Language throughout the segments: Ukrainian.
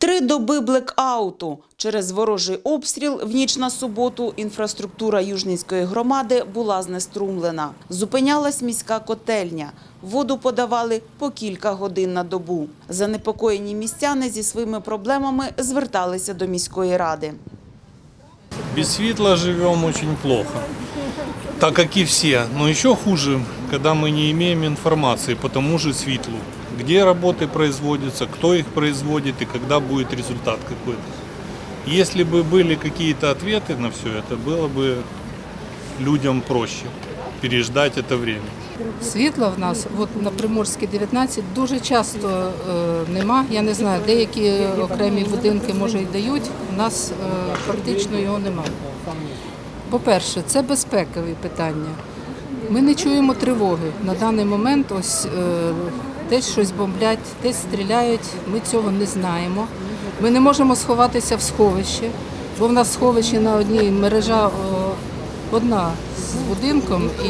Три доби блекауту. Через ворожий обстріл в ніч на суботу інфраструктура Южнінської громади була знеструмлена. Зупинялась міська котельня. Воду подавали по кілька годин на добу. Занепокоєні містяни зі своїми проблемами зверталися до міської ради. Без светла живем очень плохо, так как и все. Но еще хуже, когда мы не имеем информации по тому же светлу Где работы производятся, кто их производит и когда будет результат какой-то. Если бы были какие-то ответы на все это, было бы людям проще переждать это время. Світла в нас, от на Приморській 19, дуже часто е, нема. Я не знаю, деякі окремі будинки може й дають. У нас е, фактично його немає. По-перше, це безпекові питання. Ми не чуємо тривоги. На даний момент ось е, десь щось бомблять, десь стріляють. Ми цього не знаємо. Ми не можемо сховатися в сховище, бо в нас сховище на одній мережа одна з будинком, і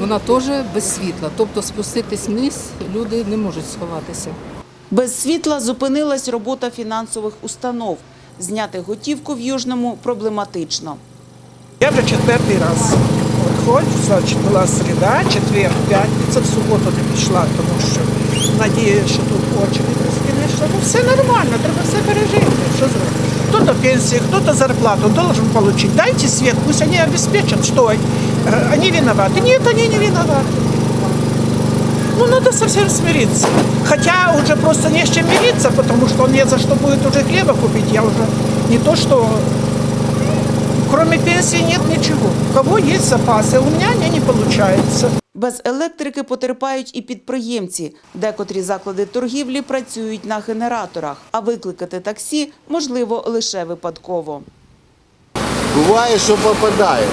вона теж без світла. Тобто спуститись вниз люди не можуть сховатися. Без світла зупинилась робота фінансових установ. Зняти готівку в Южному проблематично. Я вже четвертий раз приходжу, значить була середа, четвер, п'ятниця, в суботу не пішла, тому що надію, що тут очередь безкінечна. Ну все нормально, треба все пережити. Що зробити? Хто-то пенсию, кто-то зарплату должен получить. Дайте свет, пусть они обеспечат, что э, они виноваты. Нет, они не виноваты. Ну, надо совсем смириться. Хотя уже просто не с чем мириться, потому что не за что будет уже хлеба купить. Я уже не то, что Кроме пенсии нет ничего. У кого есть запасы, у меня они не получаются. Без електрики потерпають і підприємці. Декотрі заклади торгівлі працюють на генераторах, а викликати таксі можливо лише випадково. Буває, що попадає.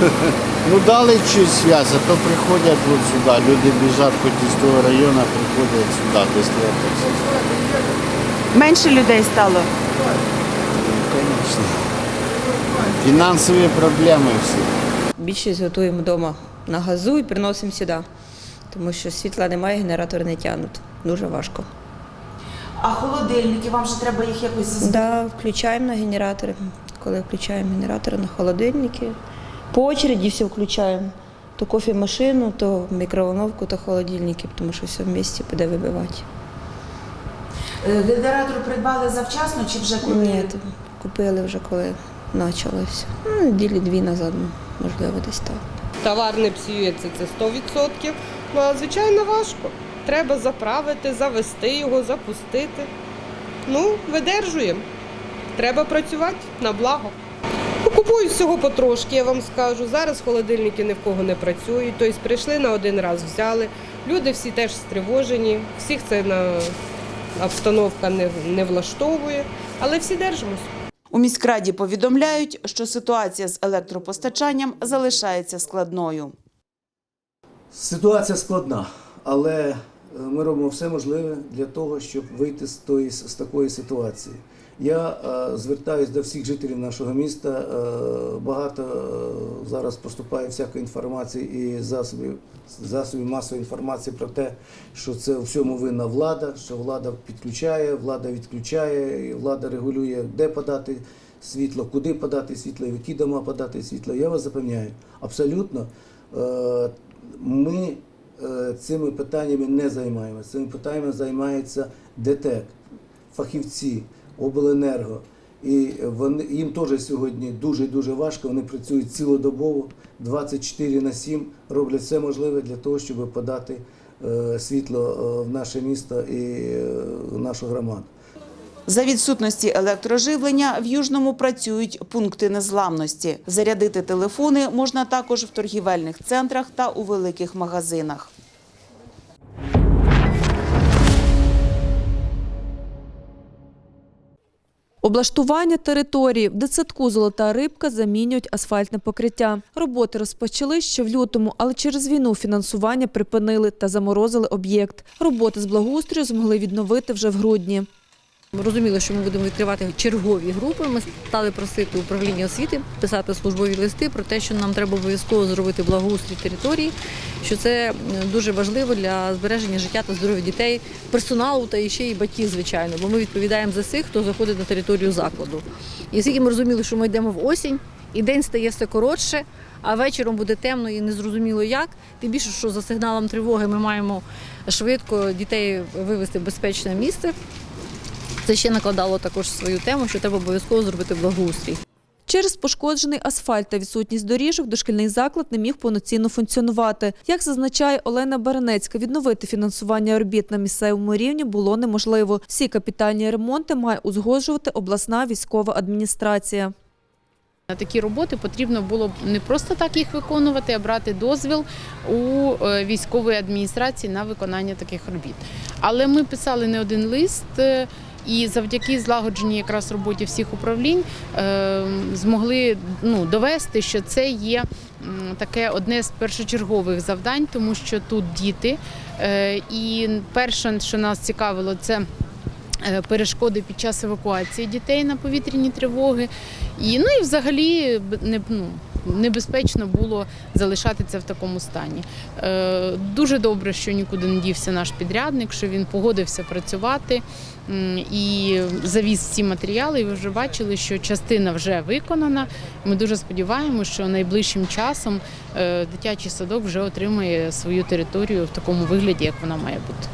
Ну дали связь, а то приходять вот сюди. Люди біжать хоч із того району, приходять сюди, без таксі. Менше людей стало. Звісно. Фінансові проблеми всі. Більшість готуємо вдома на газу і приносимо сюди, тому що світла немає, генератори не тягнуть. Дуже важко. А холодильники вам же треба їх якось Да, включаємо на генератори. Коли включаємо генератори на холодильники, по очереді все включаємо. То кофемашину, то мікроволновку, то холодильники, тому що все в місті буде вибивати. Генератор придбали завчасно чи вже Ні, купили вже коли почалося. Ну, неділі дві назад, можливо, десь так. Товар не псується, це 100%. Ну, а звичайно важко. Треба заправити, завести його, запустити. Ну, видержуємо. Треба працювати на благо. Купують всього потрошки, я вам скажу. Зараз холодильники ні в кого не працюють. Тобто прийшли на один раз, взяли. Люди всі теж стривожені, всіх це на обстановка не, не влаштовує, але всі держимось. У міськраді повідомляють, що ситуація з електропостачанням залишається складною. Ситуація складна, але е, ми робимо все можливе для того, щоб вийти з, тої, з такої ситуації. Я е, звертаюся до всіх жителів нашого міста. Е, багато е, зараз поступає всякої інформації і засобів, засобів масової інформації про те, що це у всьому винна влада, що влада підключає, влада відключає, і влада регулює, де подати світло, куди подати світло, в які дома подати світло. Я вас запевняю, абсолютно ми цими питаннями не займаємося. Цими питаннями займається ДТЕК, фахівці, обленерго. І вони, їм теж сьогодні дуже-дуже важко. Вони працюють цілодобово, 24 на 7, роблять все можливе для того, щоб подати е, світло е, в наше місто і е, в нашу громаду. За відсутності електроживлення в Южному працюють пункти незламності. Зарядити телефони можна також в торгівельних центрах та у великих магазинах. Облаштування території в дитсадку Золота рибка замінюють асфальтне покриття. Роботи розпочали ще в лютому, але через війну фінансування припинили та заморозили об'єкт. Роботи з благоустрою змогли відновити вже в грудні. Ми розуміли, що ми будемо відкривати чергові групи. Ми стали просити управління освіти писати службові листи про те, що нам треба обов'язково зробити благоустрій території, що це дуже важливо для збереження життя та здоров'я дітей, персоналу та ще й батьків, звичайно. Бо ми відповідаємо за всіх, хто заходить на територію закладу. І оскільки ми розуміли, що ми йдемо в осінь, і день стає все коротше, а вечором буде темно і незрозуміло як. Тим більше, що за сигналом тривоги ми маємо швидко дітей вивести в безпечне місце. Це ще накладало також свою тему, що треба обов'язково зробити благоустрій. Через пошкоджений асфальт та відсутність доріжок дошкільний заклад не міг повноцінно функціонувати. Як зазначає Олена Баранецька, відновити фінансування робіт на місцевому рівні було неможливо. Всі капітальні ремонти має узгоджувати обласна військова адміністрація. На такі роботи потрібно було б не просто так їх виконувати, а брати дозвіл у е, військової адміністрації на виконання таких робіт. Але ми писали не один лист. І завдяки злагодженій якраз роботі всіх управлінь е, змогли ну, довести, що це є таке одне з першочергових завдань, тому що тут діти. Е, І перше, що нас цікавило, це е, перешкоди під час евакуації дітей на повітряні тривоги. І, ну і взагалі не, ну, небезпечно було залишати це в такому стані. Е, дуже добре, що нікуди не дівся наш підрядник, що він погодився працювати і завіз ці матеріали. І ви вже бачили, що частина вже виконана. Ми дуже сподіваємося, що найближчим часом е, дитячий садок вже отримає свою територію в такому вигляді, як вона має бути.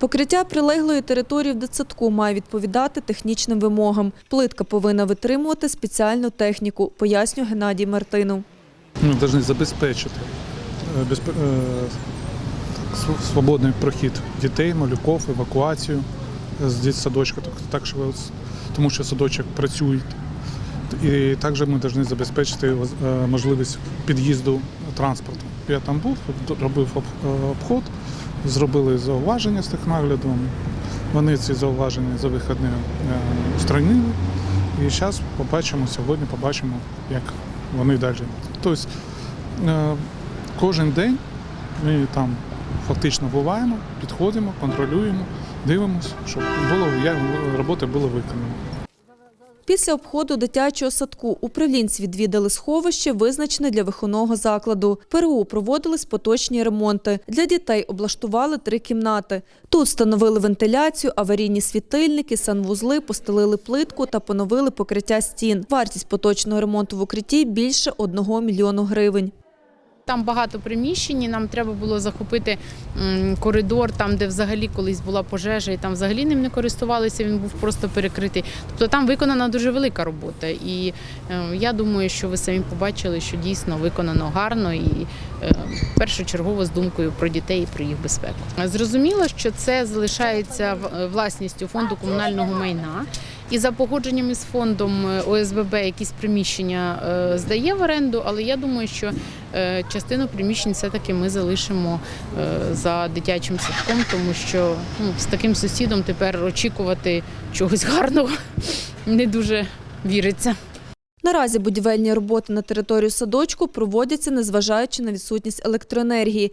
Покриття прилеглої території в дитсадку має відповідати технічним вимогам. Плитка повинна витримувати спеціальну техніку, пояснює Геннадій Мартинов. ну, должны забезпечити е, е, св- свободний прохід дітей, малюків, евакуацію з дитсадочка, тому що садочок працює. І також ми повинні забезпечити е, можливість під'їзду транспорту. Я там був, робив обход, зробили зауваження з технаглядом. Вони ці зауваження за вихідні е, устранили. І зараз побачимо, сьогодні побачимо, як вони далі. Тобто е, кожен день ми там фактично буваємо, підходимо, контролюємо, дивимося, щоб було, як роботи були виконані. Після обходу дитячого садку управлінці відвідали сховище, визначене для виховного закладу. ПРУ проводились поточні ремонти. Для дітей облаштували три кімнати. Тут встановили вентиляцію, аварійні світильники, санвузли, постелили плитку та поновили покриття стін. Вартість поточного ремонту в укритті більше 1 мільйону гривень. Там багато приміщень, і нам треба було захопити коридор, там, де взагалі колись була пожежа, і там взагалі ним не користувалися, він був просто перекритий. Тобто там виконана дуже велика робота. І е, я думаю, що ви самі побачили, що дійсно виконано гарно і е, першочергово з думкою про дітей і про їх безпеку. Зрозуміло, що це залишається власністю фонду комунального майна. І за погодженням із фондом е, ОСББ якісь приміщення е, здає в оренду, але я думаю, що е, частину приміщень все-таки ми залишимо за дитячим садком, тому що ну, з таким сусідом тепер очікувати чогось гарного не дуже віриться. Наразі будівельні роботи на територію садочку проводяться, незважаючи на відсутність електроенергії.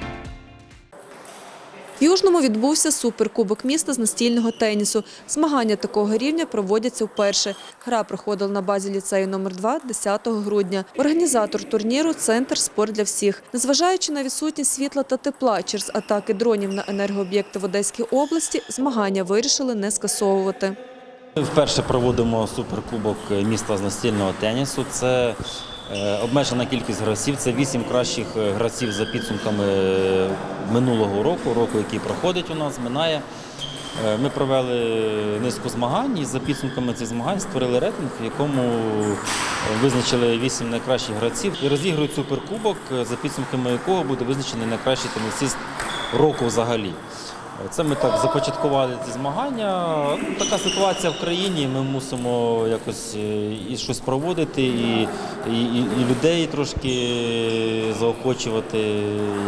Южному відбувся суперкубок міста з настільного тенісу. Змагання такого рівня проводяться вперше. Гра проходила на базі ліцею номер 2 10 грудня. Організатор турніру Центр спорт для всіх. Незважаючи на відсутність світла та тепла через атаки дронів на енергооб'єкти в Одеській області, змагання вирішили не скасовувати. Ми Вперше проводимо суперкубок міста з настільного тенісу. Це обмежена кількість гравців. Це вісім кращих е, гравців за підсумками е, минулого року, року, який проходить у нас, минає. Е, Ми провели низку змагань і за підсумками цих змагань створили рейтинг, в якому е, визначили вісім найкращих гравців і розігрують суперкубок, е, за підсумками якого буде визначений найкращий тенісист року взагалі. Це ми так започаткували ці змагання. Ну, така ситуація в країні. Ми мусимо якось е, і щось проводити, і, і, і людей трошки заохочувати,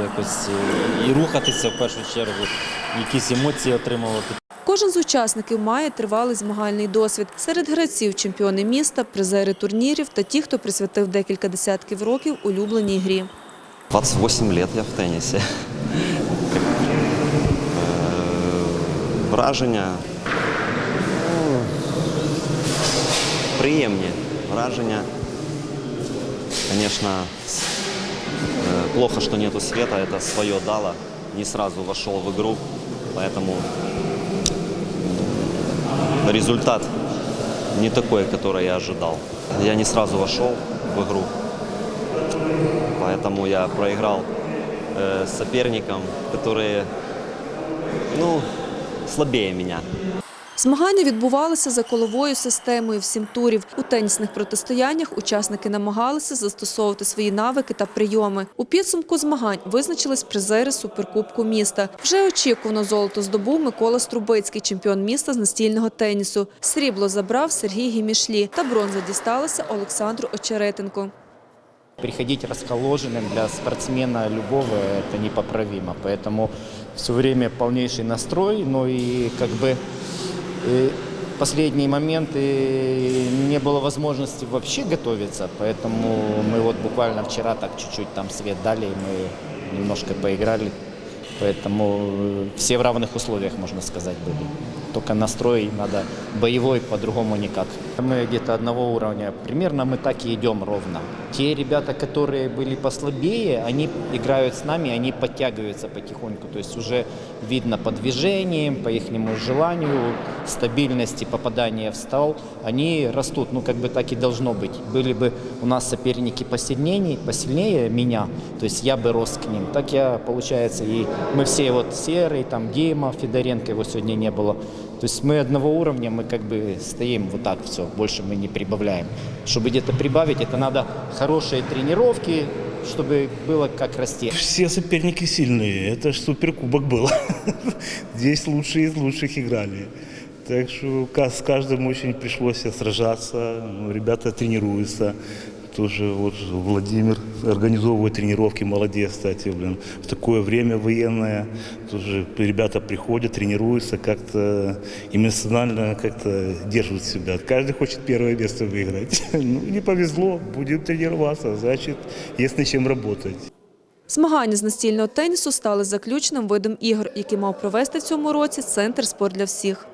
якось е, і рухатися в першу чергу, якісь емоції отримувати. Кожен з учасників має тривалий змагальний досвід. Серед гравців чемпіони міста, призери турнірів та ті, хто присвятив декілька десятків років улюбленій грі. 28 лет я в тенісі. Враження. ну, Приємні враження. С- э, плохо, что нету света, это свое дало. Не сразу вошел в игру, поэтому результат не такой, который я ожидал. Я не сразу вошел в игру, поэтому я проиграл э, соперникам, которые, ну, слабее меня. Змагання відбувалися за коловою системою в сім турів. У тенісних протистояннях учасники намагалися застосовувати свої навики та прийоми. У підсумку змагань визначились призери суперкубку міста. Вже очікувано золото здобув Микола Струбицький, чемпіон міста з настільного тенісу. Срібло забрав Сергій Гімішлі та бронза дісталася Олександру Очеретенко. Приходить расколоженным для спортсмена любого это непоправимо. Поэтому все время полнейший настрой, но и как бы э, последние моменты не было возможности вообще готовиться, поэтому мы вот буквально вчера так чуть-чуть там свет дали, и мы немножко поиграли. Поэтому э, все в равных условиях, можно сказать, были. Только настрой надо боевой, по-другому никак. Мы где-то одного уровня, примерно мы так и идем ровно. Те ребята, которые были послабее, они играют с нами, они подтягиваются потихоньку. То есть уже видно по движениям, по их желанию, стабильности попадания в стол. Они растут, ну как бы так и должно быть. Были бы у нас соперники посильнее, посильнее меня, то есть я бы рос к ним. Так я, получается, и мы все вот Серый, там Дима, Федоренко, его сегодня не было. То есть мы одного уровня, мы как бы стоим вот так все, больше мы не прибавляем. Чтобы где-то прибавить, это надо хорошие тренировки, чтобы было как расти. Все соперники сильные, это ж суперкубок был. Здесь лучшие из лучших играли. Так что ка- с каждым очень пришлось сражаться. Ну, Ребята тренируются. Тоже вот Владимир организовывает тренировки, молодец, кстати, блин. В такое время военное тоже ребята приходят, тренируются, как-то эмоционально как-то держат себя. Каждый хочет первое место выиграть. Ну, не повезло, будем тренироваться, значит, есть над чем работать. Змагання з настільного тенісу стали заключним видом ігор, який мав провести в цьому році Центр спорт для всіх.